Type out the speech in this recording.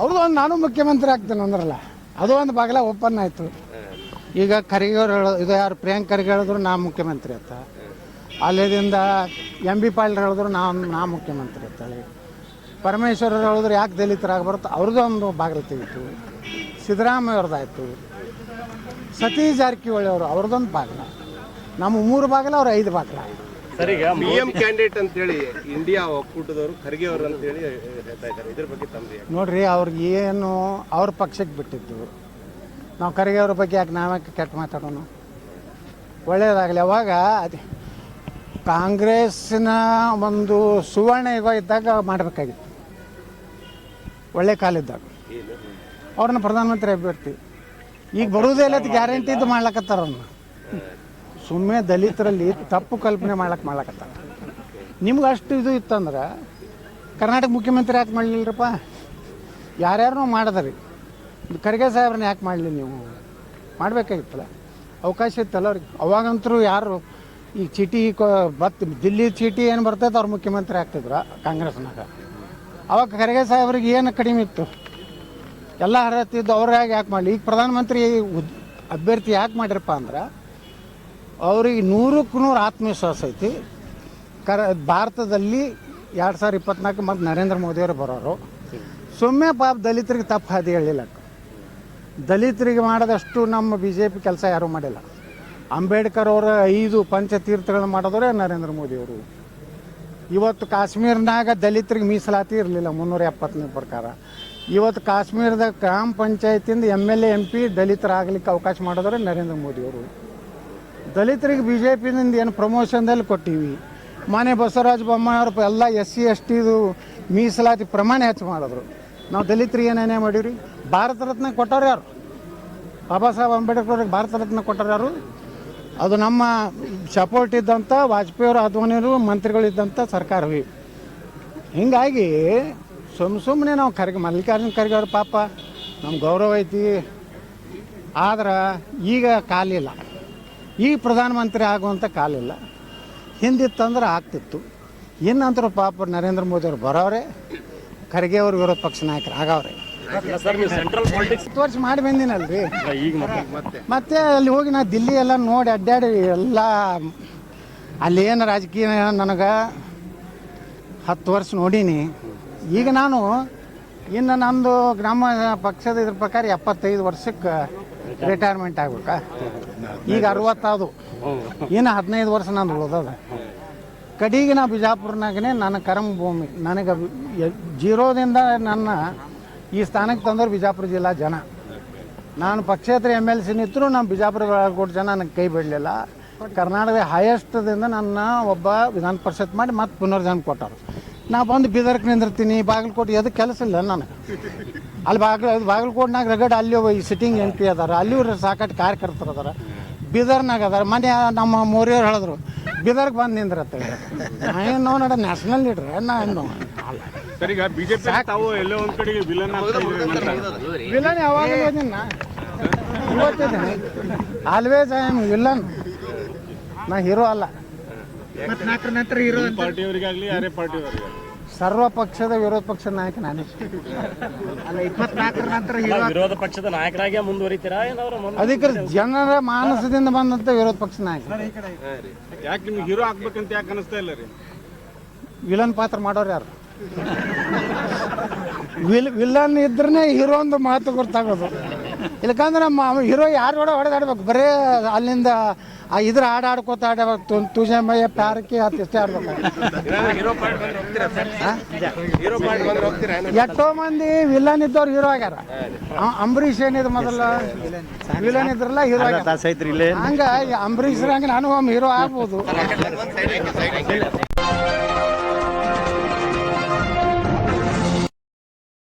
ಅವ್ರದ್ದು ಒಂದು ನಾನು ಮುಖ್ಯಮಂತ್ರಿ ಆಗ್ತೇನೆ ಅಂದ್ರಲ್ಲ, ಅದು ಒಂದು ಬಾಗಿಲ ಓಪನ್ ಆಯಿತು. ಈಗ ಖರ್ಗೆ ಅವ್ರು ಹೇಳೋ ಇದು ಯಾರು ಪ್ರಿಯಾಂಕ್ ಖರ್ಗೆ ಹೇಳಿದ್ರು ನಾ ಮುಖ್ಯಮಂತ್ರಿ ಅಂತ. ಅಲ್ಲಿದಿಂದ ಎಂ ಬಿ ಪಾಲ್ ಹೇಳಿದ್ರು ನಾ ನಾ ಮುಖ್ಯಮಂತ್ರಿ ಅಂತೇಳಿ ಪರಮೇಶ್ವರ್ ಹೇಳಿದ್ರು ಯಾಕೆ ದಲಿತರಾಗಬಾರ್ದು ಅವ್ರದ್ದು ಒಂದು ಬಾಗಿಲು ತೆಗಿತು. ಸಿದ್ದರಾಮಯ್ಯ ಅವ್ರದ್ದಾಯ್ತು ಸತೀಶ್ ಜಾರಕಿಹೊಳಿ ಅವರು ಅವ್ರದ್ದೊಂದು ಬಾಗಿಲ. ನಮ್ಮ ಮೂರು ಬಾಗಿಲ ಅವ್ರ ಐದು ಬಾಗಿಲ. ಸರ್ ಈಗ ಪಿ ಎಂ ಕ್ಯಾಂಡಿಡೇಟ್ ಅಂತೇಳಿ ಇಂಡಿಯಾ ಒಕ್ಕೂಟದವರು ಖರ್ಗೆ ಅವರು ಅಂತೇಳಿ ಹೇಳ್ತಾ ಇದ್ದಾರೆ. ಇದ್ರ ಬಗ್ಗೆ? ನೋಡ್ರಿ ಅವ್ರಿಗೆ ಏನು ಅವ್ರ ಪಕ್ಷಕ್ಕೆ ಬಿಟ್ಟಿದ್ದು. ನಾವು ಖರ್ಗೆ ಅವ್ರ ಬಗ್ಗೆ ಯಾಕೆ ನಾವ್ಯಾಕೆ ಕೆಟ್ಟ ಮಾತಾಡೋಣ ಒಳ್ಳೆಯದಾಗಲಿ ಅವಾಗ ಅದೇ ಕಾಂಗ್ರೆಸ್ನ ಒಂದು ಸುವರ್ಣ ಯುಗ ಇದ್ದಾಗ ಮಾಡಬೇಕಾಗಿತ್ತು. ಒಳ್ಳೆ ಕಾಲಿದ್ದಾಗ ಅವ್ರನ್ನ ಪ್ರಧಾನಮಂತ್ರಿ ಅಭ್ಯರ್ಥಿ. ಈಗ ಬರುವುದೇ ಇಲ್ಲ ಗ್ಯಾರಂಟಿ ಇದು ಮಾಡ್ಲಕತ್ತಾರ ಅವ್ರನ್ನ ಸುಮ್ಮನೆ ದಲಿತರಲ್ಲಿ ತಪ್ಪು ಕಲ್ಪನೆ ಮಾಡ್ಲಕ್ಕೆ ಮಾಡ್ಲಕತ್ತಾರ ನಿಮ್ಗೆ ಅಷ್ಟು ಇದು ಇತ್ತಂದ್ರೆ ಕರ್ನಾಟಕ ಮುಖ್ಯಮಂತ್ರಿ ಯಾಕೆ ಮಾಡಲಿಲ್ಲರಪ್ಪ? ಯಾರ್ಯಾರು ಮಾಡಿದ್ರಿ. ಖರ್ಗೆ ಸಾಹೇಬ್ರನ್ನ ಯಾಕೆ ಮಾಡಲಿ ನೀವು? ಮಾಡಬೇಕಾಗಿತ್ತಲ್ಲ. ಅವಕಾಶ ಇತ್ತಲ್ಲ ಅವ್ರಿಗೆ. ಅವಾಗಂತರೂ ಯಾರು ಈ ಚೀಟಿ ಬತ್ ದಿಲ್ಲಿ ಚೀಟಿ ಏನು ಬರ್ತೈತೆ ಅವ್ರು ಮುಖ್ಯಮಂತ್ರಿ ಆಗ್ತಿದ್ರು ಕಾಂಗ್ರೆಸ್ನಾಗ. ಅವಾಗ ಖರ್ಗೆ ಸಾಹೇಬ್ರಿಗೆ ಏನು ಕಡಿಮೆ ಇತ್ತು? ಎಲ್ಲ ಅರ್ಹತೆ ಇದ್ದು ಅವ್ರಾಗ ಯಾಕೆ ಮಾಡಲಿ? ಈಗ ಪ್ರಧಾನಮಂತ್ರಿ ಅಭ್ಯರ್ಥಿ ಯಾಕೆ ಮಾಡಿರಪ್ಪ ಅಂದ್ರೆ ಅವ್ರಿಗೆ ನೂರಕ್ಕೆ ನೂರು ಆತ್ಮವಿಶ್ವಾಸ ಐತಿ. ಕರ, ಭಾರತದಲ್ಲಿ ಎರಡು ಸಾವಿರ ಇಪ್ಪತ್ನಾಲ್ಕು ಮತ್ತು ನರೇಂದ್ರ ಮೋದಿಯವರು ಬರೋರು. ಸುಮ್ಮನೆ ಪಾಪ ದಲಿತರಿಗೆ ತಪ್ಪು ಹಾದಿ ಹೇಳಿಲ್ಲ. ದಲಿತರಿಗೆ ಮಾಡಿದಷ್ಟು ನಮ್ಮ ಬಿ ಜೆ ಪಿ ಕೆಲಸ ಯಾರೂ ಮಾಡಿಲ್ಲ. ಅಂಬೇಡ್ಕರ್ ಅವರ ಐದು ಪಂಚತೀರ್ಥಗಳನ್ನು ಮಾಡಿದವರೇ ನರೇಂದ್ರ ಮೋದಿಯವರು. ಇವತ್ತು ಕಾಶ್ಮೀರ್ನಾಗ ದಲಿತರಿಗೆ ಮೀಸಲಾತಿ ಇರಲಿಲ್ಲ, ಮುನ್ನೂರ ಎಪ್ಪತ್ತನೇ ಪ್ರಕಾರ. ಇವತ್ತು ಕಾಶ್ಮೀರದ ಗ್ರಾಮ ಪಂಚಾಯತಿಂದ M L A, M P ದಲಿತರಾಗಲಿಕ್ಕೆ ಅವಕಾಶ ಮಾಡಿದವರೇ ನರೇಂದ್ರ ಮೋದಿಯವರು. ದಲಿತರಿಗೆ ಬಿ ಜೆ ಪಿನಿಂದ ಏನು ಪ್ರಮೋಷನ್ದಲ್ಲಿ ಕೊಟ್ಟಿವಿ. ಮಾನ್ಯ ಬಸವರಾಜ ಬೊಮ್ಮಾಯವ್ರ ಎಲ್ಲ ಎಸ್ ಸಿ, ಎಸ್ ಟಿದು ಮೀಸಲಾತಿ ಪ್ರಮಾಣ ಹೆಚ್ಚು ಮಾಡಿದ್ರು. ನಾವು ದಲಿತರಿಗೆ ಏನೇನೇ ಮಾಡೀವ್ರಿ? ಭಾರತ ರತ್ನ ಕೊಟ್ಟವ್ರು ಯಾರು? ಬಾಬಾ ಸಾಹೇಬ್ ಅಂಬೇಡ್ಕರ್ ಅವ್ರಿಗೆ ಭಾರತ ರತ್ನ ಕೊಟ್ಟರು ಯಾರು? ಅದು ನಮ್ಮ ಸಪೋರ್ಟ್ ಇದ್ದಂಥ ವಾಜಪೇಯಿ ಅವರು ಅದ್ವಾನಿಯವರು ಮಂತ್ರಿಗಳಿದ್ದಂಥ ಸರ್ಕಾರ ಹೀಗಾಗಿ ಸುಮ್ಮ ಸುಮ್ಮನೆ ನಾವು ಖರ್ಗೆ ಮಲ್ಲಿಕಾರ್ಜುನ ಖರ್ಗೆ ಅವ್ರ ಪಾಪ ನಮ್ಮ ಗೌರವ ಐತಿ. ಆದ್ರೆ ಈಗ ಕಾಲಿಲ್ಲ ಈಗ ಪ್ರಧಾನಮಂತ್ರಿ ಆಗುವಂಥ ಕಾಲಿಲ್ಲ ಹಿಂದಿತ್ತಂದ್ರೆ ಆಗ್ತಿತ್ತು. ಇನ್ನಂತರೂ ಪಾಪ ನರೇಂದ್ರ ಮೋದಿ ಅವರು ಬರೋರೆ ಖರ್ಗೆ ಅವ್ರ ವಿರೋಧ ಪಕ್ಷ ನಾಯಕರು ಆಗವ್ರೆ. ಸರ್ ನೀವು ಸೆಂಟ್ರಲ್ ಪಾಲಿಟಿಕ್ಸ್ ಹತ್ತು ವರ್ಷ ಮಾಡಿ ಬಂದಿನಲ್ರಿ. ಈಗ ಮತ್ತೆ ಅಲ್ಲಿ ಹೋಗಿ ನಾ ದಿಲ್ಲಿ ಎಲ್ಲ ನೋಡಿ ಅಡ್ಡಾಡಿ ಎಲ್ಲ ಅಲ್ಲಿ ಏನು ರಾಜಕೀಯ ನನಗೆ ಹತ್ತು ವರ್ಷ ನೋಡೀನಿ. ಈಗ ನಾನು ಇನ್ನು ನಂದು ಗ್ರಾಮ ಪಕ್ಷದ ಇದ್ರ ಪ್ರಕಾರ ಎಪ್ಪತ್ತೈದು ವರ್ಷಕ್ಕೆ ರಿಟೈರ್ಮೆಂಟ್ ಆಗ್ಬೇಕಾ? ಈಗ ಅರವತ್ತಾದು ಇನ್ನು ಹದಿನೈದು ವರ್ಷ ನಾನು ಉಳ್ದದ. ಕಡೆಗೆ ನಾ ಬಿಜಾಪುರ್ನಾಗನೇ ನನ್ನ ಕರ್ಮ ಭೂಮಿ. ನನಗೆ ಜೀರೋದಿಂದ ನನ್ನ ಈ ಸ್ಥಾನಕ್ಕೆ ತಂದ್ರೆ ಬಿಜಾಪುರ ಜಿಲ್ಲಾ ಜನ. ನಾನು ಪಕ್ಷೇತರ ಎಂ ಎಲ್ ಸಿ ನಿಂತರೂ ನಮ್ಮ ಬಿಜಾಪುರ ಕೊಟ್ಟು ಜನ ನನಗೆ ಕೈ ಬಿಡಲಿಲ್ಲ. ಕರ್ನಾಟಕದ ಹೈಯೆಸ್ಟ್ದಿಂದ ನನ್ನ ಒಬ್ಬ ವಿಧಾನ ಪರಿಷತ್ ಮಾಡಿ ಮತ್ತೆ ಪುನರ್ಜನ್ಮ ಕೊಟ್ಟರು ನಾ ಬಂದು ಬೀದರ್ಗೆ ನಿಂದಿರ್ತೀನಿ, ಬಾಗಲಕೋಟೆ ಎದಕ್ಕೆ ಕೆಲಸ ಇಲ್ಲ ನನಗೆ. ಅಲ್ಲಿ ಬಾಗಲ ಬಾಗಲಕೋಟ್ನಾಗ ರಗಡ್ ಅಲ್ಲಿ ಒಬ್ಬ ಈ ಸಿಟ್ಟಿಂಗ್ ಎಂ ಪಿ ಅದಾರ. ಅಲ್ಲಿ ಇವ್ರು ಸಾಕಷ್ಟು ಕಾರ್ಯಕರ್ತರು ಅದಾರ. ಬೀದರ್ನಾಗ ಅದಾರ. ಮನೆ ನಮ್ಮ ಮೋರಿಯವ್ರು ಹೇಳಿದ್ರು ಬೀದರ್ಗೆ ಬಂದು ನಿಂದ್ರತ್ತ ನಾ ಏನು ನೋಡ ನ್ಯಾಷನಲ್ ಲೀಡ್ರ್ ನಾ ಏನು ಅಲ್ಲ ಸರ್ ಈಗ ಬಿಜೆಪಿ ತಾವು ಎಲ್ಲೋ ಒಂದ್ ಕಡೆಗೆ ವಿಲನ್ ವಿಲನ್ ಯಾವಾಗ ಇವತ್ತಿದ್ದೀನಿ ಆಲ್ವೇಸ್ ಐ ಆಮ್ ವಿಲನ್ ನಾ. ಹೀರೋ ಅಲ್ಲ. ಪಾರ್ಟಿಯವರಿಗಾಗ್ಲಿ ಯಾರೇ ಪಾರ್ಟಿಯವರಿಗಾಗ್ಲಿ ಸರ್ವ ಪಕ್ಷದ ವಿರೋಧ ಪಕ್ಷದ ನಾಯಕ ನಾನೇ. ಅಲ್ಲ ಇಪ್ಪತ್ನಾಲ್ಕರ ನಂತರ ವಿರೋಧ ಪಕ್ಷದ ನಾಯಕರಾಗಿ ಮುಂದುವರಿತೀರಾ? ಅದಕ್ಕೆ ಜನರ ಮಾನಸದಿಂದ ಬಂದಂತ ವಿರೋಧ ಪಕ್ಷ ನಾಯಕ. ಯಾಕೆ ನಿಮ್ಗೆ ಹೀರೋ ಆಗ್ಬೇಕಂತ ಯಾಕೆ ಅನಿಸ್ತಾ ಇಲ್ಲ ರೀ? ವಿಲನ್ ಪಾತ್ರ ಮಾಡೋರು ಯಾರು? ವಿಲ್ ವಿಲನ್ ಇದ್ರೇ ಹೀರೋ ಒಂದು ಮಾತು ಗೊತ್ತಾಗೋದು. ಇಲ್ಲಕಂದ್ರೆ ನಮ್ಮ ಹೀರೋ ಯಾರು ಕೂಡ ಹೊಡೆದಾಡ್ಬೇಕು. ಬರೇ ಅಲ್ಲಿಂದ ಆ ಇದ್ರ ಹಾಡು ಆಡ್ಕೋತ ಆಡಬೇಕು ತುಜೆ ಪ್ಯಾರಕಿ ಪ್ಯಾರಕ್ಕೆ ಅಂತ ಇಷ್ಟೇ ಆಡ್ಬೇಕು ಪಾರ್ಟ್ ಬಂದ್ರೆ ಹೋಗ್ತೀರಾ ಸರ್? ಹೀರೋ ಪಾರ್ಟ್ ಬಂದ್ರೆ ಹೋಗ್ತೀರಾ ಎಷ್ಟೋ ಮಂದಿ ವಿಲನ್ ಇದ್ದವ್ರು ಹೀರೋ ಆಗ್ಯಾರ. ಅಂಬರೀಷ್ ಏನಿದೆ ಮೊದಲ? ವಿಲನ್ ಇದ್ರಲ್ಲ ಹೀರೋ ಆಗ್ಯಾರ. ಹಂಗ ಅಂಬರೀಷ್ ಹಂಗ ನಾನು ಒಮ್ಮೆ ಹೀರೋ ಆಗ್ಬೋದು.